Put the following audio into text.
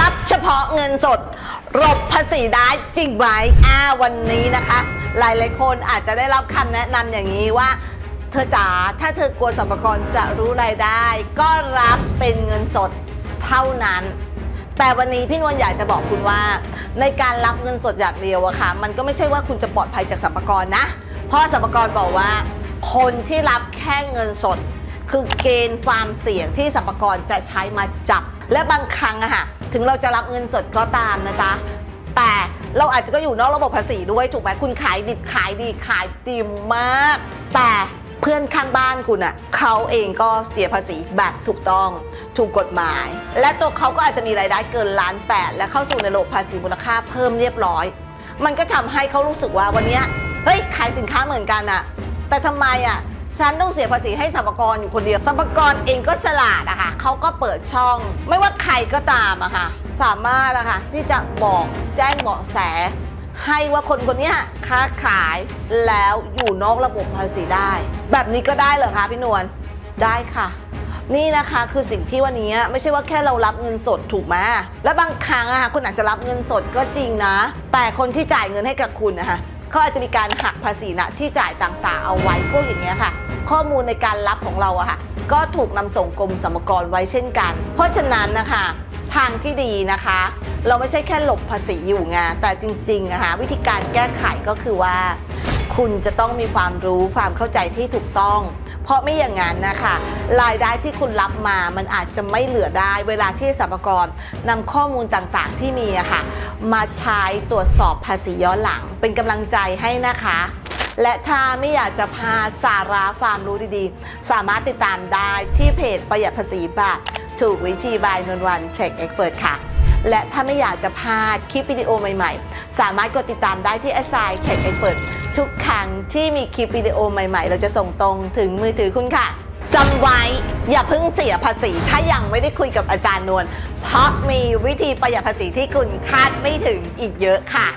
รับเฉพาะเงินสด รบภาษีได้จริงไหมอ่าวันนี้นะคะ หลายๆคนอาจจะได้รับคำแนะนำอย่างนี้ว่า เธอจ๋าถ้าเธอกลัวสัมภาระจะรู้รายได้ ก็รับเป็นเงินสดเท่านั้น แต่วันนี้พี่นวลอยากจะบอกคุณว่า ในการรับเงินสดอย่างเดียวอะค่ะ มันก็ไม่ใช่ว่าคุณจะปลอดภัยจากสัมภาระนะ เพราะสัมภาระบอกว่า คนที่รับแค่เงินสด คือเกณฑ์ความเสี่ยงที่สัมภาระจะใช้มาจับ และบางครั้งอะค่ะ ถึงเราจะรับเงินสดก็ตามนะจ๊ะ แต่เราอาจจะก็อยู่นอกระบบภาษีด้วยถูกไหมคุณขายดิบขายดีขายดีมาก แต่เพื่อนข้างบ้านคุณอะ่ะเขาเองก็เสียภาษีแบบถูกต้องถูกกฎหมาย และตัวเขาก็อาจจะมีรายได้เกินล้านแปดและเข้าสู่ในระบบภาษีมูลค่าเพิ่มเรียบร้อย มันก็ทำให้เขารู้สึกว่าวันนี้เฮ้ยขายสินค้าเหมือนกันอะแต่ทำไมอะ ฉันต้องเสียภาษีให้สรรพากรอยู่คนเดียวสรรพากรเองก็ฉลาดอะค่ะเขาก็เปิดช่อง ไม่ว่าใครก็ตามอะค่ะ สามารถอะค่ะที่จะบอกแจ้งเบาะแส ให้ว่าคนคนเนี้ยค้าขายแล้วอยู่นอกระบบภาษีได้ แบบนี้ก็ได้เหรอคะพี่นวลได้ค่ะ นี่นะคะคือสิ่งที่วันนี้ไม่ใช่ว่าแค่เรารับเงินสดถูกไหมและบางครั้งอะค่ะคุณอาจจะรับเงินสดก็จริงนะ แต่คนที่จ่ายเงินให้กับคุณนะคะ เขาอาจจะมีการหักภาษีนะที่จ่ายต่างๆ เอาไว้พวกอย่างเงี้ยค่ะ ข้อมูลในการรับของเราอะค่ะ ก็ถูกนำส่งกรมสรรพากรไว้เช่นกัน เพราะฉะนั้นนะคะทางที่ดีนะคะ เราไม่ใช่แค่หลบภาษีอยู่ไงแต่จริงๆนะคะวิธีการแก้ไขก็คือว่า คุณจะต้องมีความรู้ความเข้าใจที่ถูกต้อง เพราะไม่อย่างนั้นนะคะรายได้ที่คุณรับมามันอาจจะไม่เหลือได้ เวลาที่สรรพากรนำข้อมูลต่างๆที่มีอะค่ะมาใช้ตรวจสอบภาษีย้อนหลัง เป็นกำลังใจให้นะคะและถ้าไม่อยากจะพาสาระความรู้ดีๆ สามารถติดตามได้ที่เพจประหยัดภาษีบาทถูกวิธีบายนวลวันเช็คเอ็กเปิดค่ะ และถ้าไม่อยากจะพลาดคลิปวิดีโอใหม่ๆ สามารถกดติดตามได้ที่ s อ i Tech Expert ทุกครั้งที่มีคลิปวิดีโอใหม่ๆ เราจะส่งตรงถึงมือถือคุณค่ะจำไว้อย่าเพิ่งเสียภาษี ถ้ายังไม่ได้คุยกับอาจารย์นวลเพราะมีวิธีประหยัดภาษีที่คุณคาดไม่ถึงอีกเยอะค่ะ